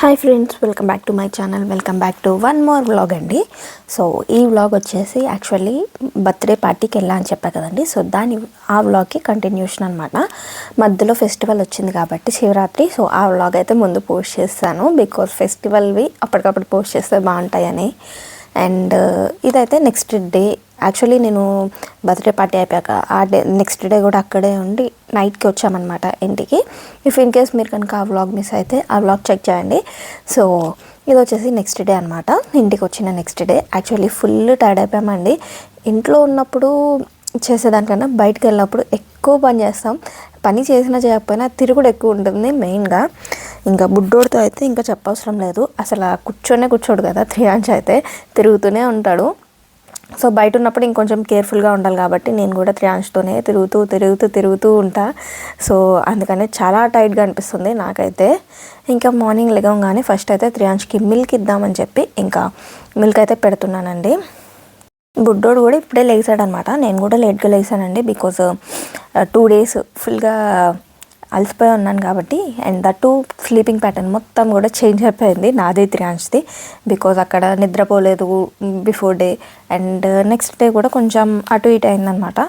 Hi friends welcome back to my channel. Welcome back to one more vlog అండి. So ఈ vlog వచ్చేసి actually birthday పార్టీకి వెళ్ళా అని చెప్పా కదండి. సో దాని ఆ వ్లాగ్కి కంటిన్యూషన్ అనమాట మధ్యలో ఫెస్టివల్ వచ్చింది కాబట్టి శివరాత్రి. సో ఆ వ్లాగ్ అయితే ముందు పోస్ట్ చేస్తాను. బికాస్ ఫెస్టివల్వి అప్పటికప్పుడు పోస్ట్ చేస్తే బాగుంటాయని. అండ్ ఇదైతే నెక్స్ట్ డే యాక్చువల్లీ నేను బర్త్డే పార్టీ అయిపోయాక ఆ డే నెక్స్ట్ డే కూడా అక్కడే ఉండి నైట్కి వచ్చామన్నమాట ఇంటికి. ఇఫ్ ఇన్ కేస్ మీరు కనుక ఆ వ్లాగ్ మిస్ అయితే ఆ వ్లాగ్ చెక్ చేయండి. సో ఇది వచ్చేసి నెక్స్ట్ డే అనమాట ఇంటికి వచ్చిన next day actually full tired అయిపోయామండి. ఇంట్లో ఉన్నప్పుడు చేసేదానికన్నా బయటకు వెళ్ళినప్పుడు ఎక్కువ పని చేస్తాం. పని చేసినా చేయకపోయినా తిరుగుడు ఎక్కువ ఉంటుంది మెయిన్గా ఇంకా బుడ్డోడితో అయితే ఇంకా చెప్పవసరం లేదు. అసలు ఆ కూర్చొనే కూర్చోడు కదా త్రీ అంచ్ అయితే తిరుగుతూనే ఉంటాడు. సో బయట ఉన్నప్పుడు ఇంకొంచెం కేర్ఫుల్గా ఉండాలి కాబట్టి నేను కూడా త్రియాంష్తోనే తిరుగుతూ తిరుగుతూ తిరుగుతూ ఉంటా. సో అందుకనే చాలా టైట్గా అనిపిస్తుంది నాకైతే. ఇంకా మార్నింగ్ లెగవగానే ఫస్ట్ అయితే త్రియాంష్కి మిల్క్ ఇద్దామని చెప్పి ఇంకా మిల్క్ అయితే పెడుతున్నానండి. బుడ్డోడు కూడా ఇప్పుడే లేచాడనమాట. నేను కూడా లేట్గా లేచానండి బికాజ్ టూ డేస్ ఫుల్గా అలసిపోయి ఉన్నాను కాబట్టి and that too sleeping pattern మొత్తం కూడా చేంజ్ అయిపోయింది నాది త్రియాంష్ది బికాజ్ అక్కడ నిద్రపోలేదు before day and next day కూడా కొంచెం అటు ఇటు అయిందనమాట.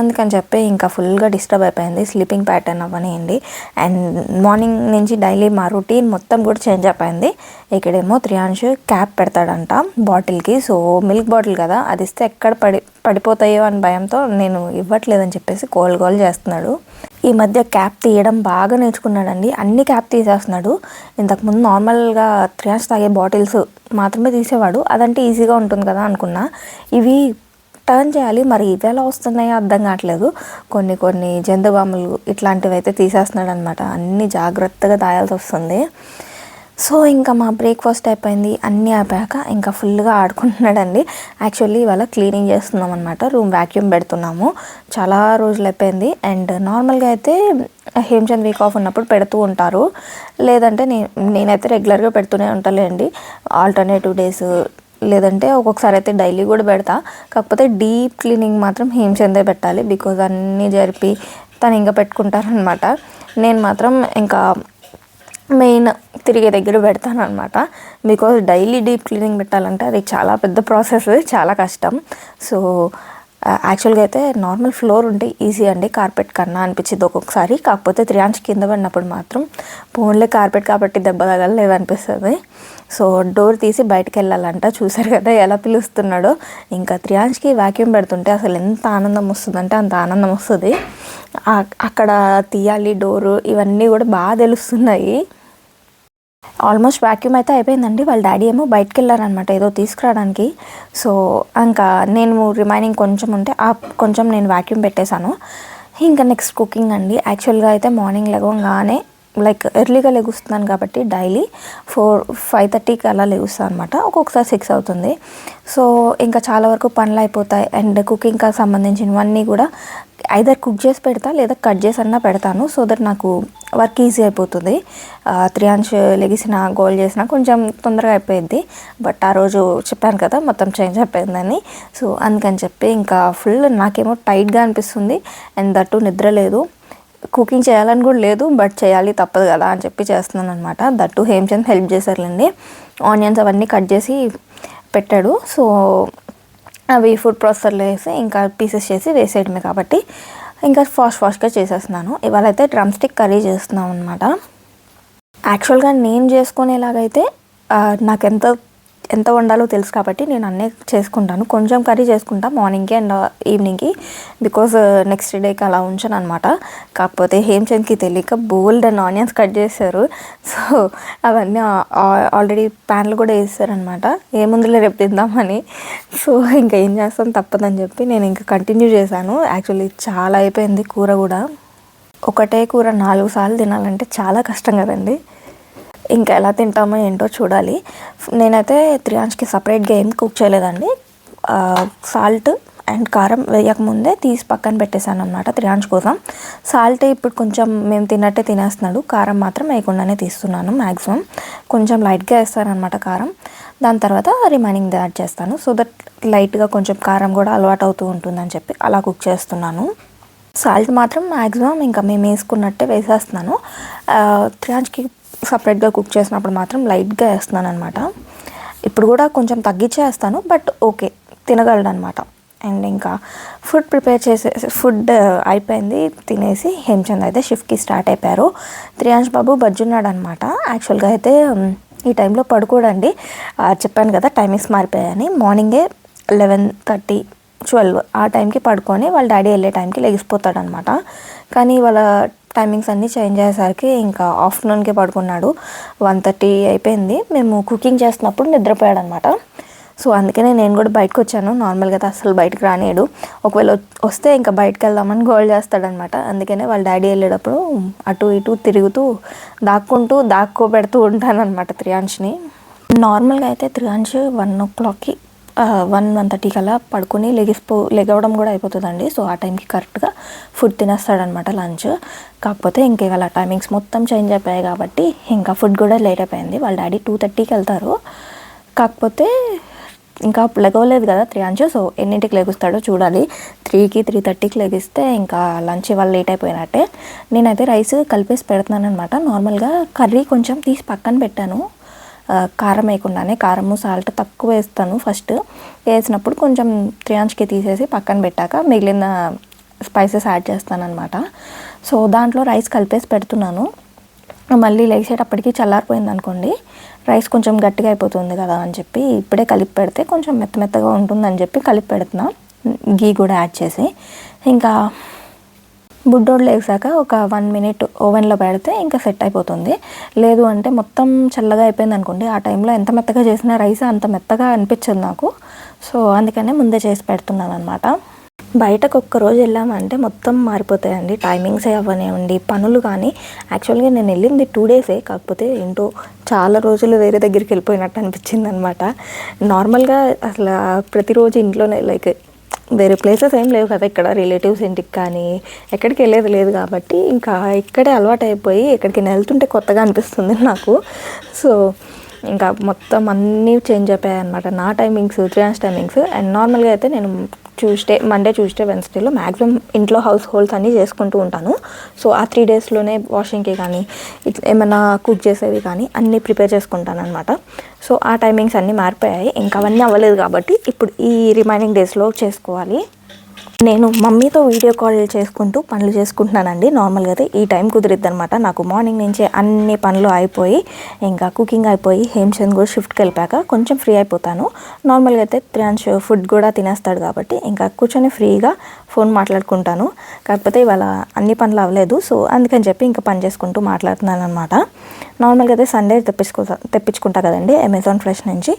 అందుకని చెప్పి ఇంకా ఫుల్గా డిస్టర్బ్ అయిపోయింది స్లీపింగ్ ప్యాటర్న్ అవ్వనియండి. అండ్ మార్నింగ్ నుంచి డైలీ మా రొటీన్ మొత్తం కూడా చేంజ్ అయిపోయింది. ఇక్కడేమో త్రియాంష్ క్యాప్ పెడతాడంట బాటిల్కి సో మిల్క్ బాటిల్ కదా అది ఇస్తే ఎక్కడ పడి పడిపోతాయో అని భయంతో నేను ఇవ్వట్లేదని చెప్పేసి గోల్ గోల్ చేస్తున్నాడు. ఈ మధ్య క్యాప్ తీయడం బాగా నేర్చుకున్నాడండి. అన్ని క్యాప్ తీసేస్తున్నాడు. ఇంతకుముందు నార్మల్గా త్రియాస్ తాగే బాటిల్స్ మాత్రమే తీసేవాడు. అదంటే ఈజీగా ఉంటుంది కదా అనుకున్నా. ఇవి టర్న్ చేయాలి. మరి ఇవి ఎలా వస్తున్నాయో అర్థం కావట్లేదు. కొన్ని కొన్ని జంతుబాములు ఇట్లాంటివి అయితే తీసేస్తున్నాడు అనమాట అన్ని జాగ్రత్తగా దాయాల్సి వస్తుంది. సో ఇంకా మా బ్రేక్ఫాస్ట్ అయిపోయింది. అన్నీ అయిపోయాక ఇంకా ఫుల్గా ఆడుకుంటున్నాడండి. యాక్చువల్లీ ఇవాళ క్లీనింగ్ చేస్తున్నాం అనమాట రూమ్ వ్యాక్యూమ్ పెడుతున్నాము. చాలా రోజులు అయిపోయింది. అండ్ నార్మల్గా అయితే హేమచంద్ వీక్ ఆఫ్ ఉన్నప్పుడు పెడుతూ ఉంటారు. లేదంటే నేను నేనైతే రెగ్యులర్గా పెడుతూనే ఉంటాలేండి. ఆల్టర్నేటివ్ డేస్ లేదంటే ఒక్కొక్కసారి అయితే డైలీ కూడా పెడతా. కాకపోతే డీప్ క్లీనింగ్ మాత్రం హేమచందే పెట్టాలి. బికాజ్ అన్నీ జరిపి తను ఇంకా పెట్టుకుంటారనమాట నేను మాత్రం ఇంకా మెయిన్ తిరిగే దగ్గర పెడతాను అనమాట బికాజ్ డైలీ డీప్ క్లీనింగ్ పెట్టాలంటే అది చాలా పెద్ద ప్రాసెస్ చాలా కష్టం. సో యాక్చువల్గా అయితే నార్మల్ ఫ్లోర్ ఉంటే ఈజీ అండి. కార్పెట్ కన్నా అనిపించింది ఒక్కొక్కసారి. కాకపోతే త్రియాంచ్ కింద పడినప్పుడు మాత్రం పోన్లే కార్పెట్ కాబట్టి దెబ్బ తగలలేదు అనిపిస్తుంది. సో డోర్ తీసి బయటకు వెళ్ళాలంట. చూసారు కదా ఎలా పిలుస్తున్నాడో. ఇంకా త్రియాంష్కి వ్యాక్యూమ్ పెడుతుంటే అసలు ఎంత ఆనందం వస్తుందంటే అంత ఆనందం వస్తుంది. అక్కడ తీయాలి డోరు ఇవన్నీ కూడా బాగా తెలుస్తున్నాయి. ఆల్మోస్ట్ వ్యాక్యూమ్ అయితే అయిపోయిందండి. వాళ్ళ డాడీ ఏమో బయటకు వెళ్ళారనమాట ఏదో తీసుకురావడానికి. సో ఇంకా నేను రిమైనింగ్ కొంచెం ఉంటే ఆ కొంచెం నేను వ్యాక్యూమ్ పెట్టేశాను. ఇంకా నెక్స్ట్ కుకింగ్ అండి. యాక్చువల్గా అయితే మార్నింగ్ లెగవగానే లైక్ ఎర్లీగా లెగుస్తున్నాను కాబట్టి డైలీ ఫోర్ ఫైవ్ థర్టీకి అలా లెగుస్తాను అనమాట ఒక్కొక్కసారి సిక్స్ అవుతుంది. సో ఇంకా చాలా వరకు పనులు అయిపోతాయి. అండ్ కుకింగ్కి సంబంధించినవన్నీ కూడా ఐదర్ కుక్ చేసి పెడతా లేదా కట్ చేసి అన్నా పెడతాను సో దట్ నాకు వర్క్ ఈజీ అయిపోతుంది. త్రియాంశ్ లెగిసిన గోల్ చేసిన కొంచెం తొందరగా అయిపోయింది బట్ ఆ రోజు చెప్పాను కదా మొత్తం చేంజ్ అయిపోయిందని. సో అందుకని చెప్పి ఇంకా ఫుల్ నాకేమో టైట్గా అనిపిస్తుంది అండ్ దట్టు నిద్ర లేదు. కుకింగ్ చేయాలని కూడా లేదు బట్ చేయాలి తప్పదు కదా అని చెప్పి చేస్తున్నాను అనమాట దట్టు హేమ్చంద్ హెల్ప్ చేశారులేండి. ఆనియన్స్ అవన్నీ కట్ చేసి పెట్టాడు. సో అవి ఫుడ్ ప్రాసెసర్లో వేసి ఇంకా పీసెస్ చేసి వేసేయడమే కాబట్టి ఇంకా ఫాస్ట్ ఫాస్ట్గా చేసేస్తున్నాను. ఇవాళ అయితే డ్రమ్ స్టిక్ కర్రీ చేస్తున్నాం అనమాట యాక్చువల్గా నేను చేసుకునేలాగైతే నాకు ఎంత ఎంత వండాలో తెలుసు కాబట్టి నేను అన్నీ చేసుకుంటాను. కొంచెం కర్రీ చేసుకుంటా మార్నింగ్కి అండ్ ఈవినింగ్కి బికాజ్ నెక్స్ట్ డేకి అలా ఉంచాను అనమాట కాకపోతే హేమ్చంద్కి తెలియక బోల్డ్ అండ్ ఆనియన్స్ కట్ చేశారు. సో అవన్నీ ఆల్రెడీ ప్యాన్లు కూడా వేస్తారనమాట ఏముందులే రేపు తిందామని. సో ఇంకా ఏం చేస్తాను తప్పదని చెప్పి నేను ఇంకా కంటిన్యూ చేశాను. యాక్చువల్లీ చాలా అయిపోయింది కూర కూడా. ఒకటే కూర నాలుగు సార్లు తినాలంటే చాలా కష్టం కదండి. ఇంకా ఎలా తింటామో ఏంటో చూడాలి. నేనైతే త్రియాంష్కి సపరేట్గా ఏం కుక్ చేయలేదండి. సాల్ట్ అండ్ కారం వేయకముందే తీసి పక్కన పెట్టేశాను అనమాట త్రియాంష్ కోసం. సాల్ట్ ఇప్పుడు కొంచెం మేము తిన్నట్టే తినేస్తున్నాడు. కారం మాత్రం వేయకుండానే తీస్తున్నాను మ్యాక్సిమం కొంచెం లైట్గా వేస్తానమాట కారం. దాని తర్వాత రిమైనింగ్ యాడ్ చేస్తాను. సో దట్ లైట్గా కొంచెం కారం కూడా అలవాటు అవుతూ ఉంటుందని చెప్పి అలా కుక్ చేస్తున్నాను. సాల్ట్ మాత్రం మ్యాక్సిమం ఇంకా మేము వేసుకున్నట్టే వేసేస్తున్నాను. త్రియాంష్కి సపరేట్గా కుక్ చేసినప్పుడు మాత్రం లైట్గా వేస్తున్నాను అనమాట ఇప్పుడు కూడా కొంచెం తగ్గించే వేస్తాను బట్ ఓకే తినగలడు అనమాట అండ్ ఇంకా ఫుడ్ ప్రిపేర్ చేసే ఫుడ్ అయిపోయింది తినేసి హేమచంద్ అయితే షిఫ్ట్కి స్టార్ట్ అయిపోయారు. త్రియాంష్ బాబు బజ్జున్నాడు అనమాట యాక్చువల్గా అయితే ఈ టైంలో పడుకోడండి. చెప్పాను కదా టైమింగ్స్ మారిపోయాయని. మార్నింగే లెవెన్ థర్టీ ట్వెల్వ్ ఆ టైంకి పడుకొని వాళ్ళ డాడీ వెళ్ళే టైంకి లెగిసిపోతాడనమాట కానీ వాళ్ళ టైమింగ్స్ అన్నీ చేంజ్ అయ్యేసరికి ఇంకా ఆఫ్టర్నూన్కే పడుకున్నాడు. వన్ థర్టీ అయిపోయింది. మేము కుకింగ్ చేస్తున్నప్పుడు నిద్రపోయాడు అనమాట సో అందుకనే నేను కూడా బయటకు వచ్చాను. నార్మల్గా అయితే అసలు బయటకు రానేడు ఒకవేళ వస్తే ఇంకా బయటకు వెళ్దామని గోల్ చేస్తాడనమాట. అందుకనే వాళ్ళ డాడీ వెళ్ళేటప్పుడు అటు ఇటు తిరుగుతూ దాక్కుంటూ దాక్కోబెడుతూ ఉంటానన్నమాట త్రియాంష్ని నార్మల్గా అయితే త్రియాంష్ వన్ ఓ క్లాక్కి వన్ వన్ థర్టీ కల్లా పడుకొని లెగిసిపో లెగవడం కూడా అయిపోతుందండి. సో ఆ టైంకి కరెక్ట్గా ఫుడ్ తినేస్తాడనమాట లంచ్. కాకపోతే ఇంక ఇవాళ టైమింగ్స్ మొత్తం చేంజ్ అయిపోయాయి కాబట్టి ఇంకా ఫుడ్ కూడా లేట్ అయిపోయింది. వాళ్ళ డాడీ టూ థర్టీకి వెళ్తారు. కాకపోతే ఇంకా లెగవలేదు కదా త్రీ అంచు సో ఎన్నింటికి లెగుస్తాడో చూడాలి. త్రీకి త్రీ థర్టీకి లెగిస్తే ఇంకా లంచ్ ఇవాళ లేట్ అయిపోయినట్టే. నేనైతే రైస్ కలిపేసి పెడుతున్నాను అనమాట నార్మల్గా కర్రీ కొంచెం తీసి పక్కన పెట్టాను. కారం వేయకుండానే కారము సాల్ట్ తక్కువ వేస్తాను ఫస్ట్. వేసినప్పుడు కొంచెం త్రియాంష్కి తీసేసి పక్కన పెట్టాక మిగిలిన స్పైసెస్ యాడ్ చేస్తానమాట సో దాంట్లో రైస్ కలిపేసి పెడుతున్నాను. మళ్ళీ లేచేటప్పటికి చల్లారిపోయింది అనుకోండి రైస్ కొంచెం గట్టిగా అయిపోతుంది కదా అని చెప్పి ఇప్పుడే కలిపి పెడితే కొంచెం మెత్త మెత్తగా ఉంటుందని చెప్పి కలిపి పెడుతున్నా. గీ కూడా యాడ్ చేసి. ఇంకా బుడ్డోళ్ళు లేసాక ఒక వన్ మినిట్ ఓవెన్లో పెడితే ఇంకా సెట్ అయిపోతుంది. లేదు అంటే మొత్తం చల్లగా అయిపోయింది అనుకోండి. ఆ టైంలో ఎంత మెత్తగా చేసిన రైస్ అంత మెత్తగా అనిపించదు నాకు. సో అందుకనే ముందే చేసి పెడుతున్నాను అనమాట బయటకు ఒక్క రోజు వెళ్ళామంటే మొత్తం మారిపోతాయండి. టైమింగ్స్ అవ్వనివ్వండి పనులు కానీ. యాక్చువల్గా నేను వెళ్ళింది టూ డేసే కాకపోతే ఏంటో చాలా రోజులు వేరే దగ్గరికి వెళ్ళిపోయినట్టు అనిపించింది అనమాట నార్మల్గా అసలు ప్రతిరోజు ఇంట్లోనే లైక్ వేరే ప్లేసెస్ ఏం లేవు కదా ఇక్కడ. రిలేటివ్స్ ఇంటికి కానీ ఎక్కడికి వెళ్ళేది లేదు కాబట్టి ఇంకా ఇక్కడే అలవాటు అయిపోయి ఎక్కడికి వెళ్తుంటే కొత్తగా అనిపిస్తుంది నాకు. సో ఇంకా మొత్తం అన్నీ చేంజ్ అయిపోయాయి అనమాట నా టైమింగ్స్ త్రియాన్స్ టైమింగ్స్ అండ్ నార్మల్గా అయితే నేను ట్యూస్డే మండే ట్యూస్డే వెన్స్డేలో మ్యాక్సిమం ఇంట్లో హౌస్ హోల్డ్స్ అన్నీ చేసుకుంటూ ఉంటాను. సో ఆ త్రీ డేస్లోనే వాషింగ్కి కానీ ఇట్లా ఏమైనా కుక్ చేసేవి కానీ అన్నీ ప్రిపేర్ చేసుకుంటాను అనమాట సో ఆ టైమింగ్స్ అన్నీ మారిపోయాయి. ఇంకా అవన్నీ అవ్వలేదు కాబట్టి ఇప్పుడు ఈ రిమైనింగ్ డేస్లో చేసుకోవాలి. నేను మమ్మీతో వీడియో కాల్ చేసుకుంటూ పనులు చేసుకుంటున్నానండి. నార్మల్గా అయితే ఈ టైం కుదిరిద్ది అనమాట నాకు మార్నింగ్ నుంచే అన్ని పనులు అయిపోయి ఇంకా కుకింగ్ అయిపోయి హేమ్చంద్ కూడా షిఫ్ట్కి వెళ్ళిపోయాక కొంచెం ఫ్రీ అయిపోతాను. నార్మల్గా అయితే త్రియాంశ్ ఫుడ్ కూడా తినేస్తాడు కాబట్టి ఇంకా కూర్చొని ఫ్రీగా ఫోన్ మాట్లాడుకుంటాను. కాకపోతే ఇవాళ అన్ని పనులు అవ్వలేదు. సో అందుకని చెప్పి ఇంకా పని చేసుకుంటూ మాట్లాడుతున్నాను అనమాట నార్మల్గా అయితే సండే తెప్పించుకో తెప్పించుకుంటా కదండి అమెజాన్ ఫ్రెష్ నుంచి.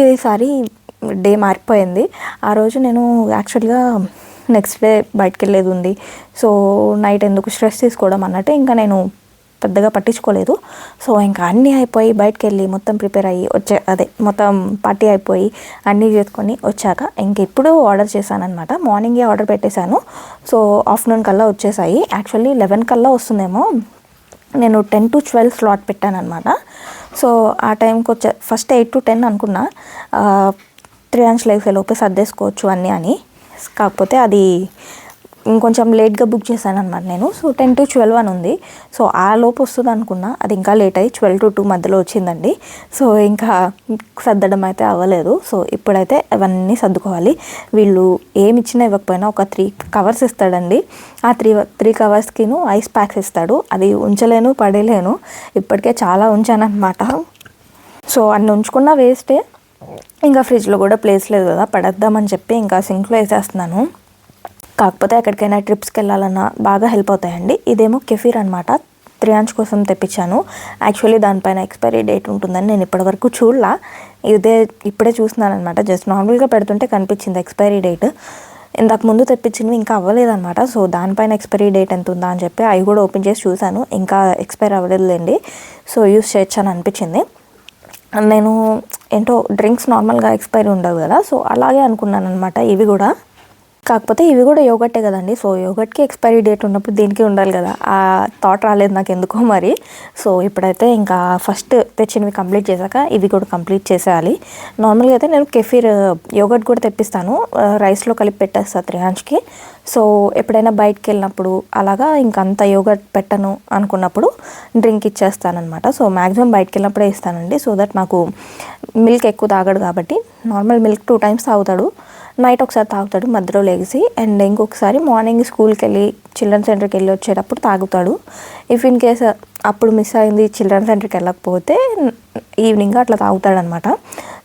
ఈసారి డే మారిపోయింది. ఆ రోజు నేను యాక్చువల్గా నెక్స్ట్ డే బయటకు వెళ్ళేది ఉంది సో నైట్ ఎందుకు స్ట్రెస్ తీసుకోవడం అన్నట్టు ఇంకా నేను పెద్దగా పట్టించుకోలేదు. సో ఇంకా అన్నీ అయిపోయి బయటకు వెళ్ళి మొత్తం ప్రిపేర్ అయ్యి వచ్చే అదే మొత్తం పార్టీ అయిపోయి అన్నీ చేసుకొని వచ్చాక ఇంక ఇప్పుడు ఆర్డర్ చేశానమాట మార్నింగే ఆర్డర్ పెట్టేశాను. సో ఆఫ్టర్నూన్ కల్లా వచ్చేసాయి. యాక్చువల్లీ లెవెన్ కల్లా వస్తుందేమో. నేను టెన్ టు ట్వెల్వ్ స్లాట్ పెట్టాను అనమాట సో ఆ టైంకి వచ్చే ఫస్ట్ ఎయిట్ టు టెన్ అనుకున్నా. త్రీ అండ్స్ లైఫ్ లోపే సర్దేసుకోవచ్చు అన్నీ అని. కాకపోతే అది ఇంకొంచెం లేట్గా బుక్ చేశాను అనమాట నేను. సో టెన్ టు ట్వెల్వ్ అని ఉంది. సో ఆ లోపు వస్తుంది అనుకున్నా అది ఇంకా లేట్ అయ్యి ట్వెల్వ్ టు టూ మధ్యలో వచ్చిందండి. సో ఇంకా సర్దడం అయితే అవ్వలేదు. సో ఇప్పుడైతే అవన్నీ సర్దుకోవాలి. వీళ్ళు ఏమి ఇచ్చినా ఇవ్వకపోయినా ఒక త్రీ కవర్స్ ఇస్తాడండి. ఆ త్రీ త్రీ కవర్స్కిను ఐస్ ప్యాక్స్ ఇస్తాడు. అది ఉంచలేను పడేలేను ఇప్పటికే చాలా ఉంచాను అనమాట సో అన్ని ఉంచుకున్న వేస్టే. ఇంకా ఫ్రిడ్జ్లో కూడా ప్లేస్ లేదు కదా పడేద్దామని చెప్పి ఇంకా సింక్లో వేసేస్తున్నాను. కాకపోతే ఎక్కడికైనా ట్రిప్స్కి వెళ్ళాలన్నా బాగా హెల్ప్ అవుతాయండి. ఇదేమో కెఫీర్ అనమాట త్రియాంచ్ కోసం తెప్పించాను. యాక్చువల్లీ దానిపైన ఎక్స్పైరీ డేట్ ఉంటుందని నేను ఇప్పటివరకు చూడలా. ఇదే ఇప్పుడే చూస్తున్నాను అనమాట జస్ట్ నార్మల్గా పెడుతుంటే కనిపించింది ఎక్స్పైరీ డేట్. ఇంతకు ముందు తెప్పించినవి ఇంకా అవ్వలేదన్నమాట. సో దానిపైన ఎక్స్పైరీ డేట్ ఎంత ఉందా అని చెప్పి అవి కూడా ఓపెన్ చేసి చూశాను. ఇంకా ఎక్స్పైర్ అవ్వలేదులేండి. సో యూస్ చేయొచ్చు అని అనిపించింది. నేను ఏంటో డ్రింక్స్ నార్మల్గా ఎక్స్పైరీ ఉండవు కదా సో అలాగే అనుకున్నాను అనమాట ఇవి కూడా. కాకపోతే ఇవి కూడా యోగట్టే కదండి. సో యోగట్కి ఎక్స్పైరీ డేట్ ఉన్నప్పుడు దీనికి ఉండాలి కదా. ఆ థాట్ రాలేదు నాకు ఎందుకో మరి. సో ఇప్పుడైతే ఇంకా ఫస్ట్ తెచ్చినవి కంప్లీట్ చేశాక ఇవి కూడా కంప్లీట్ చేసేయాలి. నార్మల్గా అయితే నేను కెఫీర్ యోగట్ కూడా తెప్పిస్తాను. రైస్లో కలిపి పెట్టేస్తాను త్రిహాన్స్కి సో ఎప్పుడైనా బయటకు వెళ్ళినప్పుడు అలాగా ఇంకంత యోగట్ పెట్టను అనుకున్నప్పుడు డ్రింక్ ఇచ్చేస్తానమాట సో మ్యాక్సిమం బయటకు వెళ్ళినప్పుడే ఇస్తానండి. సో దట్ నాకు మిల్క్ ఎక్కువ తాగడు కాబట్టి. నార్మల్ మిల్క్ టూ టైమ్స్ తాగుతాడు. నైట్ ఒకసారి తాగుతాడు మధ్యలో లేచి. అండ్ ఇంకొకసారి మార్నింగ్ స్కూల్కి వెళ్ళి చిల్డ్రన్ సెంటర్కి వెళ్ళి వచ్చేటప్పుడు తాగుతాడు. ఇఫ్ ఇన్ కేస్ అప్పుడు మిస్ అయింది చిల్డ్రన్ సెంటర్కి వెళ్ళకపోతే ఈవినింగ్ అట్లా తాగుతాడనమాట.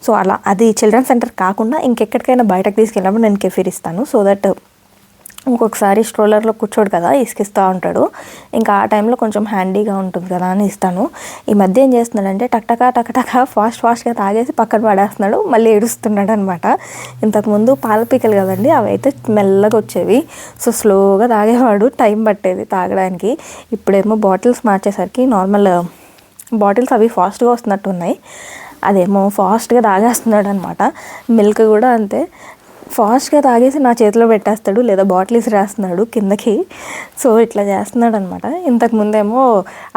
సో అలా. అది చిల్డ్రన్ సెంటర్ కాకుండా ఇంకెక్కడికైనా బయటకు తీసుకెళ్ళినప్పుడు నేను కెఫీర్ ఇస్తాను. సో దట్ ఇంకొకసారి స్ట్రోలర్లో కూర్చోడు కదా ఇసుకిస్తూ ఉంటాడు. ఇంకా ఆ టైంలో కొంచెం హ్యాండీగా ఉంటుంది కదా అని ఇస్తాను. ఈ మధ్య ఏం చేస్తున్నాడంటే టక్టకా టకటక ఫాస్ట్ ఫాస్ట్గా తాగేసి పక్కన పడేస్తున్నాడు మళ్ళీ ఏడుస్తున్నాడు అనమాట ఇంతకుముందు పాల పీకలు కదండి అవి అయితే మెల్లగా వచ్చేవి. సో స్లోగా తాగేవాడు టైం పట్టేది తాగడానికి. ఇప్పుడేమో బాటిల్స్ మార్చేసరికి నార్మల్ బాటిల్స్ అవి ఫాస్ట్గా వస్తున్నట్టు ఉన్నాయి అదేమో ఫాస్ట్గా తాగేస్తున్నాడు అనమాట మిల్క్ కూడా అంతే. ఫాస్ట్గా తాగేసి నా చేతిలో పెట్టేస్తాడు లేదా బాటిల్స్ రాస్తున్నాడు కిందకి. సో ఇట్లా చేస్తున్నాడు అనమాట ఇంతకు ముందేమో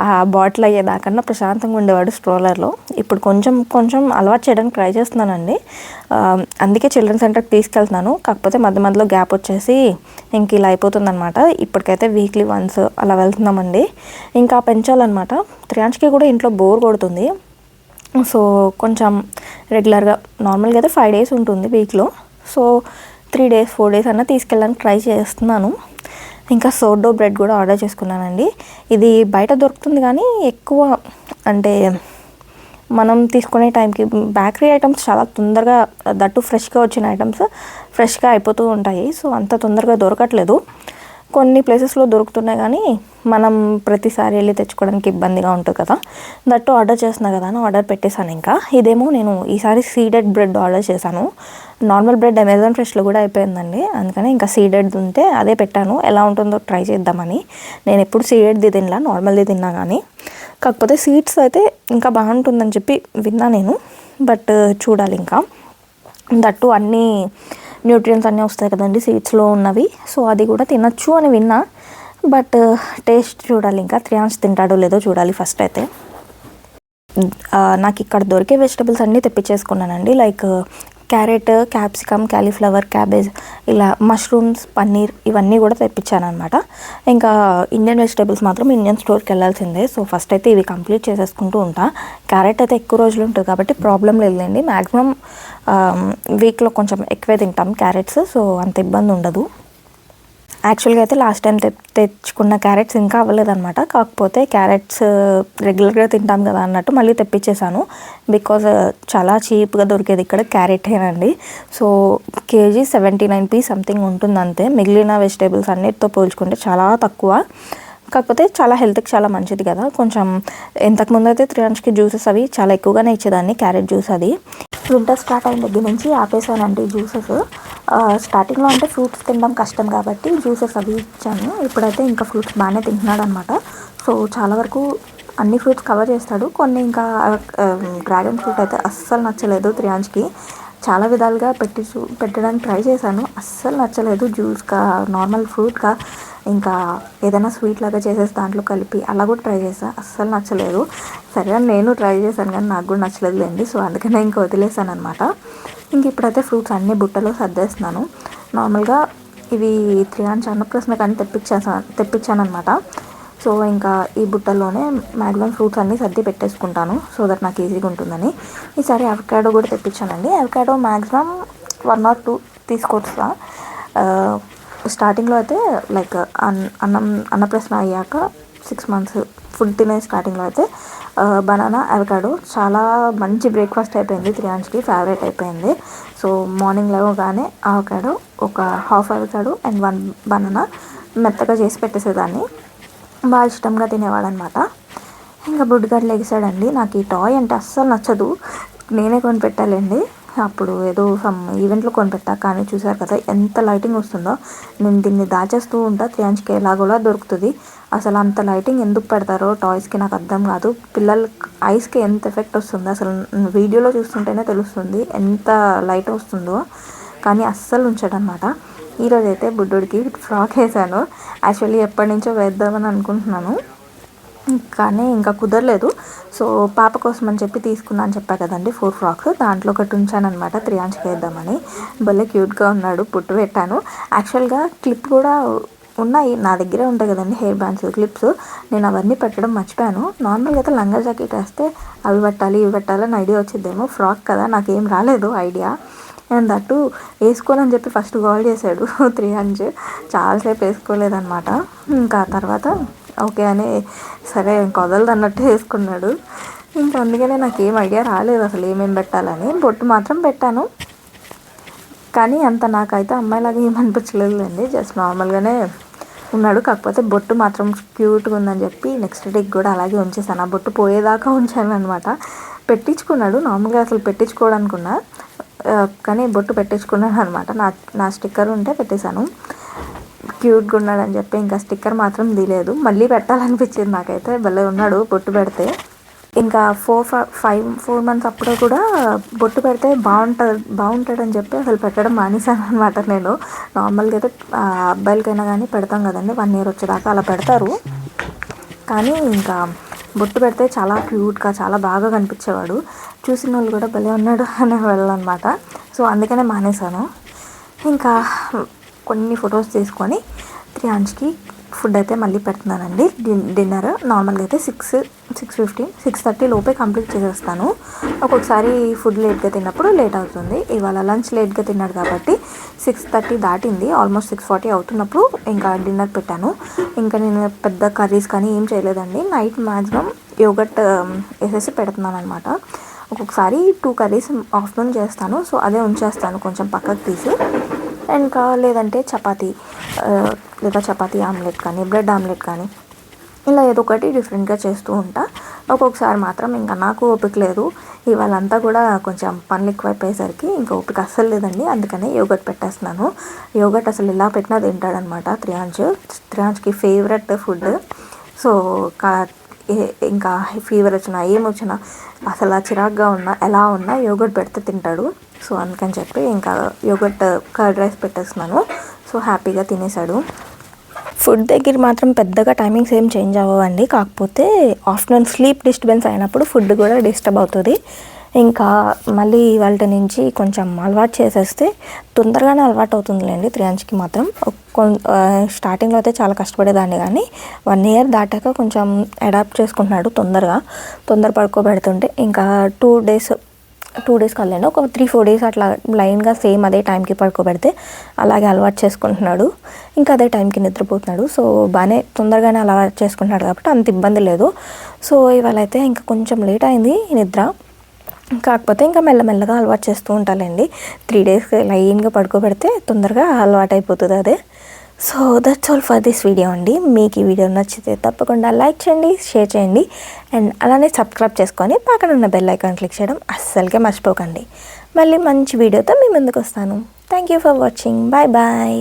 ఆ బాటిల్ అయ్యేదాకన్నా ప్రశాంతంగా ఉండేవాడు స్ట్రోలర్లో. ఇప్పుడు కొంచెం కొంచెం అలవాటు చేయడానికి ట్రై చేస్తున్నానండి. అందుకే చిల్డ్రన్ సెంటర్కి తీసుకెళ్తున్నాను. కాకపోతే మధ్య మధ్యలో గ్యాప్ వచ్చేసి ఇంక ఇలా అయిపోతుందనమాట. ఇప్పటికైతే వీక్లీ వన్స్ అలా వెళ్తున్నామండి. ఇంకా పెంచాలన్నమాట త్రియాంష్కి కూడా ఇంట్లో బోర్ కొడుతుంది. సో కొంచెం రెగ్యులర్గా నార్మల్గా అయితే ఫైవ్ డేస్ ఉంటుంది వీక్లో. So three days four days అన్నా తీసుకెళ్ళడానికి ట్రై చేస్తున్నాను. ఇంకా సోడో బ్రెడ్ కూడా ఆర్డర్ చేసుకున్నానండి. ఇది బయట దొరుకుతుంది కానీ ఎక్కువ అంటే మనం తీసుకునే టైంకి బేకరీ ఐటమ్స్ చాలా తొందరగా దట్టు ఫ్రెష్గా వచ్చిన ఐటమ్స్ ఫ్రెష్గా అయిపోతూ ఉంటాయి. సో అంత తొందరగా దొరకట్లేదు. కొన్ని ప్లేసెస్లో దొరుకుతున్నాయి కానీ మనం ప్రతిసారి వెళ్ళి తెచ్చుకోవడానికి ఇబ్బందిగా ఉంటుంది కదా. దట్టు ఆర్డర్ చేస్తున్నా కదా అని ఆర్డర్ పెట్టేశాను ఇంకా. ఇదేమో నేను ఈసారి సీడెడ్ బ్రెడ్ ఆర్డర్ చేశాను. నార్మల్ బ్రెడ్ అమెజాన్ ఫ్రెష్లో కూడా అయిపోయిందండి. అందుకని ఇంకా సీడెడ్ ఉంటే అదే పెట్టాను. ఎలా ఉంటుందో ట్రై చేద్దామని. నేను ఎప్పుడు సీడెడ్ది తినలా నార్మల్ది తిన్నా కానీ. కాకపోతే సీడ్స్ అయితే ఇంకా బాగుంటుందని చెప్పి విన్నా నేను. బట్ చూడాలి ఇంకా. దట్టు అన్నీ న్యూట్రియన్స్ అన్నీ వస్తాయి కదండి సీడ్స్లో ఉన్నవి. సో అది కూడా తినచ్చు అని విన్నా. బట్ టేస్ట్ చూడాలి ఇంకా. త్రియాన్స్ తింటాడో లేదో చూడాలి ఫస్ట్ అయితే. నాకు ఇక్కడ దొరికే వెజిటబుల్స్ అన్నీ తెప్పించేసుకున్నానండి. Like carrot capsicum cauliflower cabbage ఇలా మష్రూమ్స్ పన్నీర్ ఇవన్నీ కూడా తెప్పించాను అనమాట ఇంకా ఇండియన్ వెజిటబుల్స్ మాత్రం ఇండియన్ స్టోర్కి వెళ్ళాల్సిందే. సో ఫస్ట్ అయితే ఇవి కంప్లీట్ చేసేసుకుంటూ ఉంటా. క్యారెట్ అయితే ఎక్కువ రోజులు ఉంటుంది కాబట్టి ప్రాబ్లం లేదండి మ్యాక్సిమం వీక్లో కొంచెం ఎక్కువే తింటాం క్యారెట్స్. సో అంత ఇబ్బంది ఉండదు. యాక్చువల్గా అయితే లాస్ట్ టైం తె తెచ్చుకున్న క్యారెట్స్ ఇంకా అవ్వలేదన్నమాట. కాకపోతే క్యారెట్స్ రెగ్యులర్గా uh, తింటాం కదా అన్నట్టు మళ్ళీ తెప్పించేశాను బికాజ్ uh, చాలా చీప్గా దొరికేది ఇక్కడ క్యారెటేనండి so KG seventy nine p something ఉంటుంది అంతే మిగిలిన వెజిటేబుల్స్ అన్నిటితో పోల్చుకుంటే చాలా తక్కువ. కాకపోతే చాలా హెల్త్కి చాలా మంచిది కదా. కొంచెం ఇంతకుముందు అయితే త్రీ హండ్రెడ్కి జ్యూసెస్ అవి చాలా ఎక్కువగానే ఇచ్చేదాన్ని క్యారెట్ జ్యూస్ అది. వింటర్ స్టార్ట్ అయిన దగ్గర నుంచి ఆపేసానండి జ్యూసెస్ స్టార్టింగ్లో అంటే ఫ్రూట్స్ తినడం కష్టం కాబట్టి జ్యూసెస్ అవి ఇచ్చాను. ఇప్పుడైతే ఇంకా ఫ్రూట్స్ బాగానే తింటున్నాడు అనమాట సో చాలా వరకు అన్ని ఫ్రూట్స్ కవర్ చేస్తాడు. కొన్ని ఇంకా డ్రాగన్ ఫ్రూట్ అయితే అస్సలు నచ్చలేదు త్రియాంజ్కి. చాలా విధాలుగా పెట్టి చూ పెట్టడానికి ట్రై చేశాను. అస్సలు నచ్చలేదు జ్యూస్గా నార్మల్ ఫ్రూట్గా ఇంకా ఏదైనా స్వీట్ లాగా చేసేసి దాంట్లో కలిపి అలా కూడా ట్రై చేసా. అస్సలు నచ్చలేదు. సరే నేను ట్రై చేశాను కానీ నాకు కూడా నచ్చలేదులేండి. సో అందుకనే ఇంకా వదిలేసాను అనమాట ఇంక ఇప్పుడైతే ఫ్రూట్స్ అన్ని బుట్టలో సర్దేస్తున్నాను. నార్మల్గా ఇవి త్రీ అండ్ అన్నప్రశ్న కానీ తెప్పించాను తెప్పించాను అనమాట సో ఇంకా ఈ బుట్టలోనే మ్యాక్సిమం ఫ్రూట్స్ అన్నీ సర్ది పెట్టేసుకుంటాను. సో దట్ నాకు ఈజీగా ఉంటుందని. ఈసారి అవకాడో కూడా తెప్పించానండి. Avocado maximum one or two తీసుకొస్తా. స్టార్టింగ్లో అయితే లైక్ అన్ అన్నం అన్నప్రసన అయ్యాక సిక్స్ మంత్స్ ఫుడ్ తినే స్టార్టింగ్లో అయితే బనానా అవకాడో చాలా మంచి బ్రేక్ఫాస్ట్ అయిపోయింది. త్రియాంజ్కి ఫేవరెట్ అయిపోయింది. సో మార్నింగ్ లేవగానే అవకాడో ఒక half avocado and one banana మెత్తగా చేసి పెట్టేసేదాన్ని. బాగా ఇష్టంగా తినేవాడనమాట. ఇంకా బుడ్డిగాడు లెగిసాడండి. నాకు ఈ టాయ్ అంటే అస్సలు నచ్చదు. నేనే కొని పెట్టాలండి. అప్పుడు ఏదో సమ్ ఈవెంట్లో కొనిపెట్టా కానీ చూసారు కదా ఎంత లైటింగ్ వస్తుందో. నేను దీన్ని దాచేస్తూ ఉంటా త్రియాంజ్కి ఎలాగోలా దొరుకుతుంది. అసలు అంత లైటింగ్ ఎందుకు పెడతారో టాయ్స్కి నాకు అర్థం కాదు. పిల్లల ఐస్కి ఎంత ఎఫెక్ట్ వస్తుందో అసలు వీడియోలో చూస్తుంటేనే తెలుస్తుంది ఎంత లైట్ వస్తుందో. కానీ అస్సలు ఉంచడనమాట. ఈరోజు అయితే బుడ్డోడికి ఫ్రాక్ వేసాను. యాక్చువల్లీ ఎప్పటి నుంచో వేద్దామని అనుకుంటున్నాను. కానీ ఇంకా కుదరలేదు. సో పాప కోసం అని చెప్పి తీసుకున్నా అని చెప్పా కదండి ఫోర్ ఫ్రాక్స్. దాంట్లో ఒకటి ఉంచానమాట త్రీ వేద్దామని. భలే క్యూట్గా ఉన్నాడు పుట్టు పెట్టాను. యాక్చువల్గా క్లిప్ కూడా ఉన్నాయి నా దగ్గరే ఉంటాయి కదండి హెయిర్ బ్యాండ్స్ క్లిప్స్. నేను అవన్నీ పెట్టడం మర్చిపోయాను. నార్మల్గా అయితే లంగా జాకెట్ వేస్తే అవి పెట్టాలి ఇవి పెట్టాలని ఐడియా వచ్చిందేమో. ఫ్రాక్ కదా నాకేం రాలేదు ఐడియా. అండ్ దట్టు వేసుకోనని చెప్పి ఫస్ట్ కాల్ చేశాడు త్రీ హండ్రెడ్ చాలాసేపు వేసుకోలేదన్నమాట. ఇంకా తర్వాత ఓకే అని సరే ఇంకా వదలదు అన్నట్టు వేసుకున్నాడు. ఇంకా అందుకనే నాకు ఏం ఐడియా రాలేదు అసలు ఏమేమి పెట్టాలని. బొట్టు మాత్రం పెట్టాను. కానీ అంత నాకైతే అమ్మాయిలాగా ఏమనిపించలేదులేండి జస్ట్ నార్మల్గానే ఉన్నాడు. కాకపోతే బొట్టు మాత్రం క్యూట్గా ఉందని చెప్పి నెక్స్ట్ డేకి కూడా అలాగే ఉంచేసాను. ఆ బొట్టు పోయేదాకా ఉంచాను అనమాట పెట్టించుకున్నాడు. నార్మల్గా అసలు పెట్టించుకోవడానుకున్నా కానీ బొట్టు పెట్టించుకున్నాను అనమాట నా నా స్టిక్కర్ ఉంటే పెట్టేశాను. క్యూట్గా ఉన్నాడని చెప్పి ఇంకా స్టిక్కర్ మాత్రం తీయలేదు మళ్ళీ పెట్టాలనిపించింది నాకైతే. భలే ఉన్నాడు బొట్టు పెడితే. ఇంకా ఫోర్ ఫైవ్ ఫోర్ మంత్స్ అప్పుడు కూడా బొట్టు పెడితే బాగుంటుంది బాగుంటాడని చెప్పి అసలు పెట్టడం మానేశాను అనమాట నేను. నార్మల్గా అయితే అబ్బాయిలకైనా కానీ పెడతాం కదండి. వన్ ఇయర్ వచ్చేదాకా అలా పెడతారు. కానీ ఇంకా బొట్టు పెడితే చాలా క్యూట్గా చాలా బాగా కనిపించేవాడు. చూసిన వాళ్ళు కూడా భలే ఉన్నాడు అనేవాళ్ళు అనమాట సో అందుకనే మానేశాను. ఇంకా కొన్ని ఫొటోస్ తీసుకొని త్రీ అంచ్కి ఫుడ్ అయితే మళ్ళీ పెడుతున్నానండి. డిన్నర్ నార్మల్గా అయితే six six fifteen six thirty లోపే కంప్లీట్ చేసేస్తాను. ఒక్కొక్కసారి ఫుడ్ లేట్గా తిన్నప్పుడు లేట్ అవుతుంది. ఇవాళ లంచ్ లేట్గా తిన్నాడు కాబట్టి సిక్స్ థర్టీ దాటింది. ఆల్మోస్ట్ సిక్స్ ఫార్టీ అవుతున్నప్పుడు ఇంకా డిన్నర్ పెట్టాను. ఇంకా నేను పెద్ద కర్రీస్ కానీ ఏం చేయలేదండి. నైట్ మ్యాక్సిమం యోగట్ వేసేసి పెడుతున్నాను అనమాట ఒక్కొక్కసారి టూ కర్రీస్ ఆఫ్టర్నూన్ చేస్తాను. సో అదే ఉంచేస్తాను కొంచెం పక్కకు తీసి. అండ్ లేదంటే చపాతీ లేదా చపాతీ ఆమ్లెట్ కానీ బ్రెడ్ ఆమ్లెట్ కానీ ఇలా ఏదో ఒకటి డిఫరెంట్గా చేస్తూ ఉంటా. ఒక్కొక్కసారి మాత్రం ఇంకా నాకు ఓపిక లేదు. ఇవాళంతా కూడా కొంచెం పనులు ఎక్కువైపోయేసరికి ఇంకా ఓపిక అస్సలు లేదండి. అందుకనే యోగట్ పెట్టేస్తున్నాను. యోగట్ అసలు ఇలా పెట్టినా తింటాడనమాట త్రియాంజ్. త్రియాంజ్కి ఫేవరెట్ ఫుడ్. సో ఇంకా ఫీవర్ వచ్చినా ఏమొచ్చినా అసలు చిరాగ్గా ఉన్నా ఎలా ఉన్నా యోగట్ పెడితే తింటాడు. సో అందుకని చెప్పి ఇంకా యోగట్ కర్డ్ రైస్ పెట్టేస్తున్నాను. సో హ్యాపీగా తినేసాడు ఫుడ్ దగ్గర మాత్రం పెద్దగా టైమింగ్స్ ఏం చేంజ్ అవ్వండి కాకపోతే ఆఫ్టర్నూన్ స్లీప్ డిస్టర్బెన్స్ అయినప్పుడు ఫుడ్ కూడా డిస్టర్బ్ అవుతుంది. ఇంకా మళ్ళీ వాళ్ళ నుంచి కొంచెం అలవాటు చేసేస్తే తొందరగానే అలవాటు అవుతుందిలేండి త్రియాంజ్కి మాత్రం. స్టార్టింగ్లో అయితే చాలా కష్టపడేదాన్ని కానీ వన్ ఇయర్ దాటాక కొంచెం అడాప్ట్ చేసుకుంటున్నాడు తొందరగా. తొందర పడుకోబెడుతుంటే ఇంకా టూ డేస్ టూ డేస్ కదండి ఒక త్రీ ఫోర్ డేస్ అట్లా లైన్గా సేమ్ అదే టైంకి పడుకోబెడితే అలాగే అలవాటు చేసుకుంటున్నాడు. ఇంకా అదే టైంకి నిద్రపోతున్నాడు. సో బాగానే తొందరగానే అలవాటు చేసుకుంటున్నాడు కాబట్టి అంత ఇబ్బంది లేదు. సో ఇవాళ అయితే ఇంకా కొంచెం లేట్ అయింది నిద్ర. కాకపోతే ఇంకా మెల్లమెల్లగా అలవాటు చేస్తూ ఉంటాలండి. త్రీ డేస్ లైన్గా పడుకోబెడితే తొందరగా అలవాటు అయిపోతుంది అదే. So that's all for this video అండి. మీకు ఈ వీడియో నచ్చితే తప్పకుండా లైక్ చేయండి షేర్ చేయండి. అండ్ అలానే సబ్స్క్రైబ్ చేసుకొని పక్కన ఉన్న బెల్ ఐకాన్ క్లిక్ చేయడం అస్సలుగా మర్చిపోకండి. మళ్ళీ మంచి వీడియోతో మీ ముందుకు వస్తాను. Thank you for watching bye bye